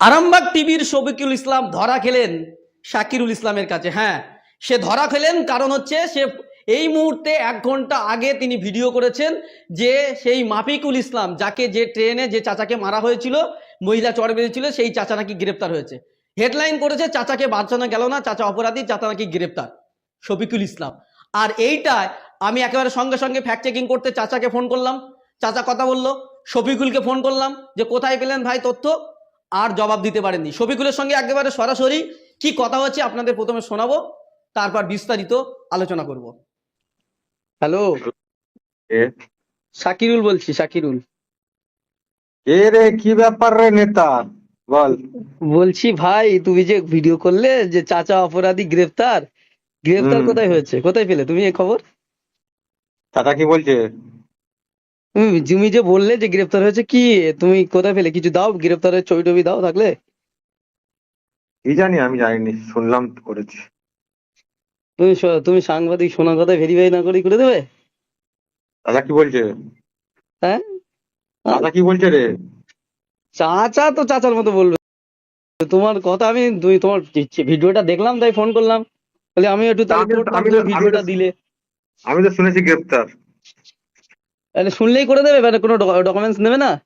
আরামবাগ টিভির শফিকুল ইসলাম ধরা খেলেন শাকিরুল ইসলামের কাছে। হ্যাঁ সে ধরা খেলেন কারণ হচ্ছে সে এই মুহূর্তে এক ঘণ্টা আগে তিনি ভিডিও করেছেন যে সেই মাফিকুল ইসলাম, যাকে যে ট্রেনে যে চাচাকে মারা হয়েছিল, মহিলা চড় বেঁধেছিল, সেই চাচা নাকি গ্রেপ্তার হয়েছে। হেডলাইন করেছে, চাচাকে বাঁচানো গেল না, চাচা অপরাধী, চাচা নাকি গ্রেপ্তার। শফিকুল ইসলাম। আর এইটায় আমি একেবারে সঙ্গে সঙ্গে ফ্যাক্ট চেকিং করতে চাচাকে ফোন করলাম। চাচা কথা বলল, শফিকুলকে ফোন করলাম যে, কোথায় পেলেন ভাই তথ্য? আর জবাব দিতে পারেননি। শফিকুলের সঙ্গে একেবারে সরাসরি কি কথা হচ্ছে আপনাদের প্রথমে শোনাবো তারপর বিস্তারিত আলোচনা করব। হ্যালো এ শাকিরুল বলছি শাকিরুল। এ রে কি ব্যাপার রে নেতা? বল। বলছি ভাই তুমি যে ভিডিও করলে যে চাচা অপরাধী গ্রেফতার গ্রেফতার কোথায় হয়েছে? কোথায় পেলে? তুমি এই খবর? চাচা কি বলছে? তুমি তুমি যে বললে যে গ্রেফতার হয়েছে কি? তুমি কোথায় পেলে? কিছু দাও? গ্রেফতারের ছবি টবি দাও থাকলে? কি জানি আমি জানিনি। শুনলাম করেছি। তুমি স- তুমি সাংবাদিক শোনা কথা ভেরিফাই না করে করে দেবে? চাচা কি বলছে? হ্যাঁ? চাচা কি বলছে রে? চাচা তো চাচার মতো বলবে। তোমার কথা আমি তুমি তোমার ভিডিওটা দেখলাম তাই ফোন করলাম। বলে আমি একটু তাহলে আমি করতাম, আমি তুমি আমি ভিডিওটা দিলে। আমি তো শুনেছি গ্রেপ্তার। তাহলে শুনলেই করে দেবে মানে কোনো ডকুমেন্টস নেবে না?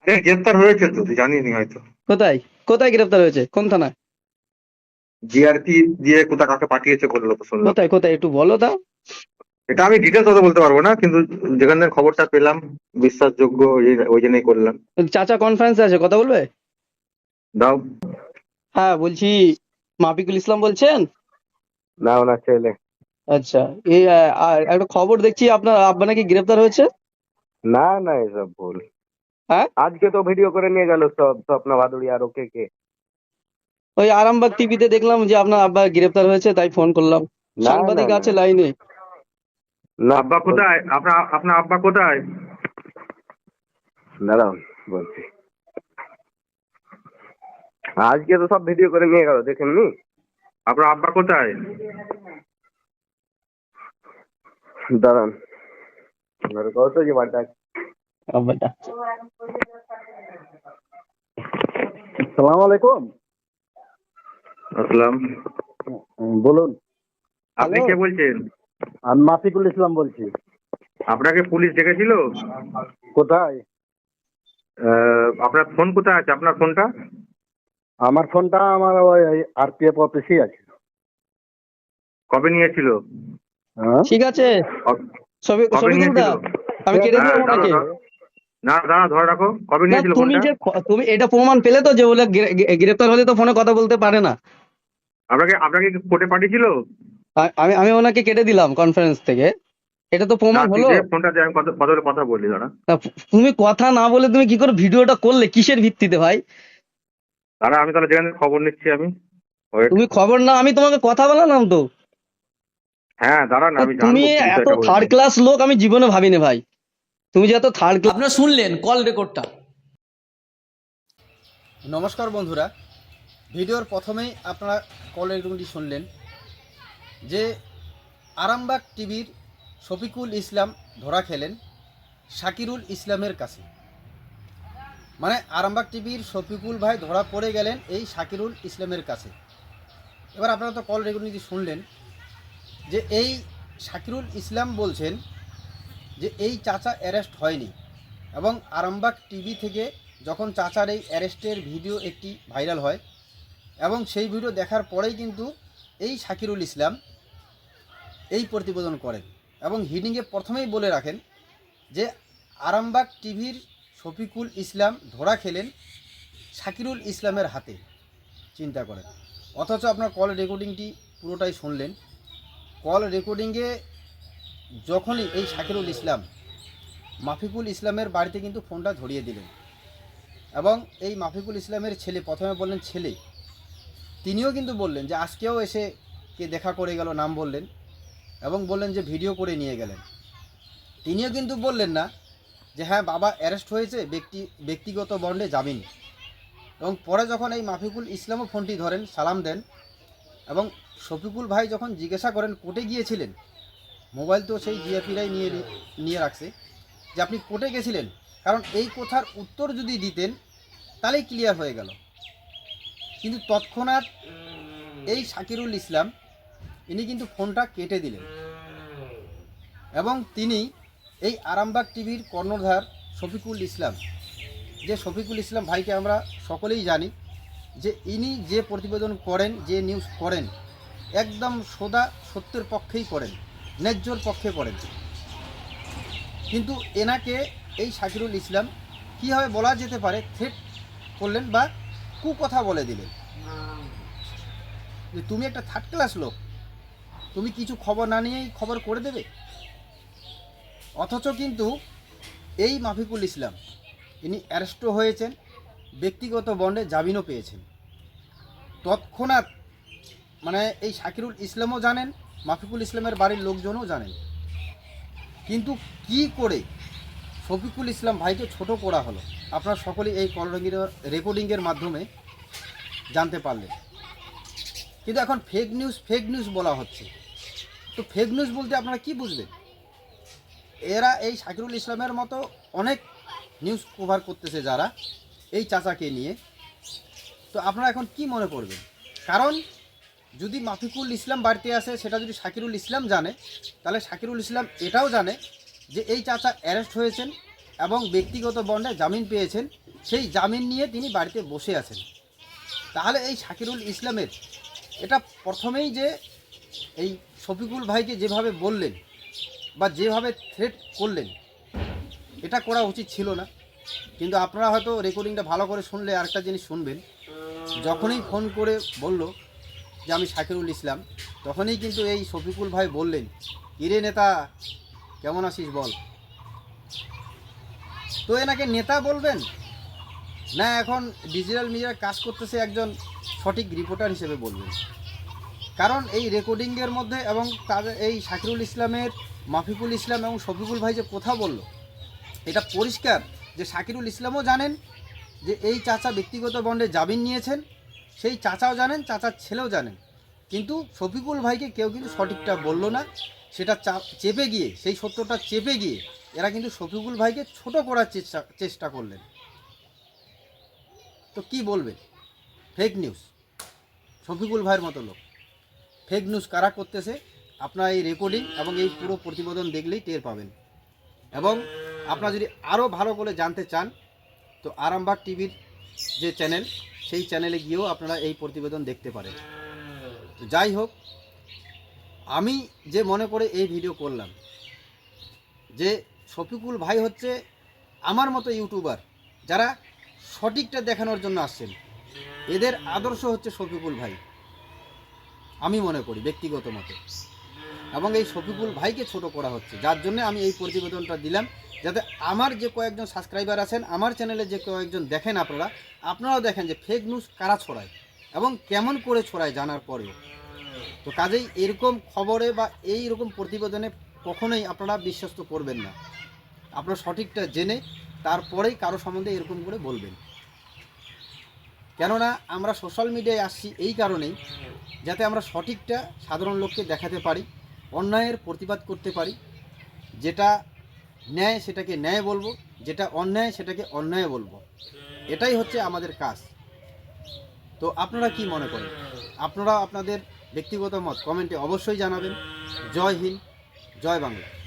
আরে গ্রেপ্তার হয়েছে তো তুই জানিনি হয়তো। কোথায়? কোথায় গ্রেফতার হয়েছে? কোন থানায়? জিআরপি দিয়ে কোথা কাকে পাঠিয়েছে বলল তো শুনলাম কোথায় কোথায়? একটু বলো দাও। এটা আমি ডিটেলস অত বলতে পারব না কিন্তু যেখান খবরটা পেলাম বিশ্বাসযোগ্য ওই- ওই জন্যই করলাম। চাচা কনফারেন্স আছে কথা বলবে? দাও। হ্যাঁ বলছি মাফিকুল ইসলাম বলছেন? না ওনার ছেলে। আচ্ছা এই আর একটা খবর দেখছি আপনার আব্বা নাকি গ্রেফতার হয়েছে? না না এসব ভুল। হ্যাঁ? আজকে তো ভিডিও করে নিয়ে গেল সব স্বপ্ন ভাদুড়ি আর ওকে কে। ওই আরামবাগ টিভিতে দেখলাম যে আপনার আব্বা গ্রেফতার হয়েছে তাই ফোন করলাম। না, সাংবাদিক আছে লাইনে। না আব্বা কোথায়? আপনার আপনার আব্বা কোথায়? দাঁড়াও বলছি। আজকে তো সব ভিডিও করে নিয়ে গেল দেখেননি? আপনার আব্বা কোথায়? দাঁড়ান। কত যে বাড়িটা। আব্বাটা সালাম আলাইকুম। আসসালাম। বলুন। আপনি কে বলছেন? আমি মাফিকুল ইসলাম বলছি। আপনাকে পুলিশ ডেকেছিল? কোথায়? আহ, আপনার ফোন কোথায় আছে? আপনার ফোনটা? আমার ফোনটা আমার ওই আরপিএফ অফিসেই আছে। কবে নিয়েছিল? ঠিক আছে। আমি কেটে হ্যাঁ, দেবো ওনাকে। না দাঁড়া ধরে রাখো। কবে নিয়েছিল তুমি যে তুমি এটা প্রমাণ পেলে তো যে বলে গ্রে- গ্রে- গ্রেফতার হলে তো ফোনে কথা বলতে পারে না। আপনাকে আপনাকে কোর্টে পাঠিয়েছিল? আমি আমি ওনাকে কেটে দিলাম কনফারেন্স থেকে। এটা তো না, প্রমাণ হলো। ফোনটা আমি কথা কথা বলে কথা বলি দাঁড়া। তুমি কথা না বলে তুমি কি করে ভিডিওটা করলে? কিসের ভিত্তিতে ভাই? দাঁড়া আমি তাহলে যেখানে খবর নিচ্ছি আমি। তুমি খবর না আমি তোমাকে কথা বলালাম তো। হ্যাঁ দাঁড়া না আমি তুমি এত থার্ড ক্লাস লোক আমি জীবনে ভাবিনি ভাই। তুমি যে এত থার্ড ক্লাস আপনারা শুনলেন কল রেকর্ডটা নমস্কার বন্ধুরা। ভিডিওর প্রথমেই আপনারা কল রেকর্ডিংটি শুনলেন যে আরামবাগ টিভির শফিকুল ইসলাম ধরা খেলেন শাকিরুল ইসলামের কাছে। মানে আরামবাগ টিভির শফিকুল ভাই ধরা পড়ে গেলেন এই শাকিরুল ইসলামের কাছে। এবার আপনারা তো কল রেকর্ডিংটি শুনলেন। যে এই শাকিরুল ইসলাম বলছেন যে এই চাচা অ্যারেস্ট হয়নি এবং আরামবাগ টিভি থেকে যখন চাচার এই অ্যারেস্টের ভিডিও একটি ভাইরাল হয় এবং সেই ভিডিও দেখার পরেই কিন্তু এই শাকিরুল ইসলাম এই প্রতিবেদন করেন এবং হিডিংয়ে প্রথমেই বলে রাখেন যে আরামবাগ টিভির শফিকুল ইসলাম ধরা খেলেন শাকিরুল ইসলামের হাতে, চিন্তা করেন। অথচ আপনার কল রেকর্ডিংটি পুরোটাই শুনলেন। কল রেকর্ডিংয়ে যখনই এই শাকিরুল ইসলাম, মাফিকুল ইসলামের বাড়িতে কিন্তু ফোনটা ধরিয়ে দিলেন। এবং এই মাফিকুল ইসলামের ছেলে, প্রথমে বললেন ছেলে, তিনিও কিন্তু বললেন যে আজকেও এসে কে দেখা করে গেল নাম বললেন এবং বললেন যে ভিডিও করে নিয়ে গেলেন। তিনিও কিন্তু বললেন না যে হ্যাঁ বাবা অ্যারেস্ট হয়েছে, ব্যক্তি, ব্যক্তিগত বন্ডে জামিন। এবং পরে যখন এই মাফিকুল ইসলামও ফোনটি ধরেন, সালাম দেন এবং শফিকুল ভাই যখন জিজ্ঞাসা করেন, কোর্টে গিয়েছিলেন? মোবাইল তো সেই জিএপিরাই নিয়ে নিয়ে রাখছে যে, আপনি কোর্টে গেছিলেন? কারণ এই কথার উত্তর যদি দিতেন, তাহলেই ক্লিয়ার হয়ে গেল। কিন্তু তৎক্ষণাৎ এই শাকিরুল ইসলাম, ইনি কিন্তু ফোনটা কেটে দিলেন। এবং তিনি এই আরামবাগ টিভির কর্ণধার শফিকুল ইসলাম, যে শফিকুল ইসলাম ভাইকে আমরা সকলেই জানি যে, ইনি যে প্রতিবেদন করেন, যে নিউজ করেন একদম সোদা সত্যের পক্ষেই করেন, ন্যায্যর পক্ষে করেন। কিন্তু এনাকে এই শাকিরুল ইসলাম কীভাবে বলা যেতে পারে থ্রেট করলেন বা কুকথা বলে দিলেন? যে তুমি একটা থার্ড ক্লাস লোক, তুমি কিছু খবর না নিয়েই খবর করে দেবে? অথচ কিন্তু এই মাফিকুল ইসলাম, ইনি অ্যারেস্টও হয়েছেন, ব্যক্তিগত বন্ডে জামিনও পেয়েছেন। তৎক্ষণাৎ মানে এই শাকিরুল ইসলামও জানেন, মাফিকুল ইসলামের বাড়ির লোকজনও জানেন। কিন্তু কি করে শফিকুল ইসলাম ভাইকে ছোট করা হলো? আপনারা সকলেই এই কলরঙ্গির রেকর্ডিংয়ের মাধ্যমে জানতে পারলেন। কিন্তু এখন ফেক নিউজ ফেক নিউজ বলা হচ্ছে। তো ফেক নিউজ বলতে আপনারা কি বুঝবেন এরা এই শাকিরুল ইসলামের মতো অনেক নিউজ কভার করতেছে যারা, এই চাচাকে নিয়ে। তো আপনারা এখন কি মনে করবেন? কারণ যদি মাফিকুল ইসলাম বাড়িতে আসে, সেটা যদি শাকিরুল ইসলাম জানে, তাহলে শাকিরুল ইসলাম এটাও জানে যে এই চাচা অ্যারেস্ট হয়েছেন এবং ব্যক্তিগত বন্ডে জামিন পেয়েছেন, সেই জামিন নিয়ে তিনি বাড়িতে বসে আছেন। তাহলে এই শাকিরুল ইসলামের এটা প্রথমেই যে এই শফিকুল ভাইকে যেভাবে বললেন বা যেভাবে থ্রেট করলেন, এটা করা উচিত ছিল না। কিন্তু আপনারা হয়তো রেকর্ডিংটা ভালো করে শুনলে আরেকটা জিনিস শুনবেন। যখনই ফোন করে বলল যে আমি শাকিরুল ইসলাম, তখনই কিন্তু এই শফিকুল ভাই বললেন ইরে নেতা, কেমন আছিস বল? তো এনাকে নেতা বলবেন? না, এখন ডিজিটাল মিডিয়ার কাজ করতেছে একজন সঠিক রিপোর্টার হিসেবে বলবেন। কারণ এই রেকর্ডিংয়ের মধ্যে এবং তাদের এই শাকিরুল ইসলামের, মাফিকুল ইসলাম এবং শফিকুল ভাই যে কথা বলল, এটা পরিষ্কার যে শাকিরুল ইসলামও জানেন যে এই চাচা ব্যক্তিগত বন্ডে জামিন নিয়েছেন। সেই চাচাও জানেন, চাচার ছেলেও জানেন। কিন্তু শফিকুল ভাইকে কেউ কিন্তু সঠিকটা বলল না। সেটা চেপে গিয়ে, সেই সত্যটা চেপে গিয়ে এরা কিন্তু শফিকুল ভাইকে ছোট করার চেষ্টা চেষ্টা করলেন। তো কি বলবেন? ফেক নিউজ শফিকুল ভাইয়ের মতো লোক। ফেক নিউজ কারা করতেছে? আপনারা এই রেকর্ডিং এবং এই পুরো প্রতিবেদন দেখলেই টের পাবেন। এবং আপনারা যদি আরও ভালো করে জানতে চান, তো আরামবাগ টিভির যে চ্যানেল সেই চ্যানেলে গিয়েও আপনারা এই প্রতিবেদন দেখতে পারেন। যাই হোক, আমি যে মনে করে এই ভিডিও করলাম, যে শফিকুল ভাই হচ্ছে আমার মতো ইউটিউবার যারা সঠিকটা দেখানোর জন্য আসছেন, এদের আদর্শ হচ্ছে শফিকুল ভাই। আমি মনে করি, ব্যক্তিগত মতে। এবং এই শফিকুল ভাইকে ছোট করা হচ্ছে। যার জন্য আমি এই প্রতিবেদনটা দিলাম। যাতে আমার যে কয়েকজন সাবস্ক্রাইবার আছেন, আমার চ্যানেলে যে কয়েকজন দেখেন আপনারা, আপনারাও দেখেন যে ফেক নিউজ কারা ছড়ায় এবং কেমন করে ছড়ায় জানার পরেও। তো কাজেই এরকম খবরে বা এই রকম প্রতিবেদনে কখনোই আপনারা বিশ্বস্ত করবেন না। আপনারা সঠিকটা জেনে তারপরেই কারও সম্বন্ধে এরকম করে বলবেন। কেননা আমরা সোশ্যাল মিডিয়ায় আসছি এই কারণেই, যাতে আমরা সঠিকটা সাধারণ লোককে দেখাতে পারি। অন্যায়ের প্রতিবাদ করতে পারি, যেটা ন্যায় সেটাকে ন্যায় বলব, যেটা অন্যায় সেটাকে অন্যায় বলব। এটাই হচ্ছে আমাদের কাজ। তো আপনারা কি মনে করেন? আপনারা আপনাদের ব্যক্তিগত মত কমেন্টে অবশ্যই জানাবেন। জয় হিন্দ, জয় বাংলা।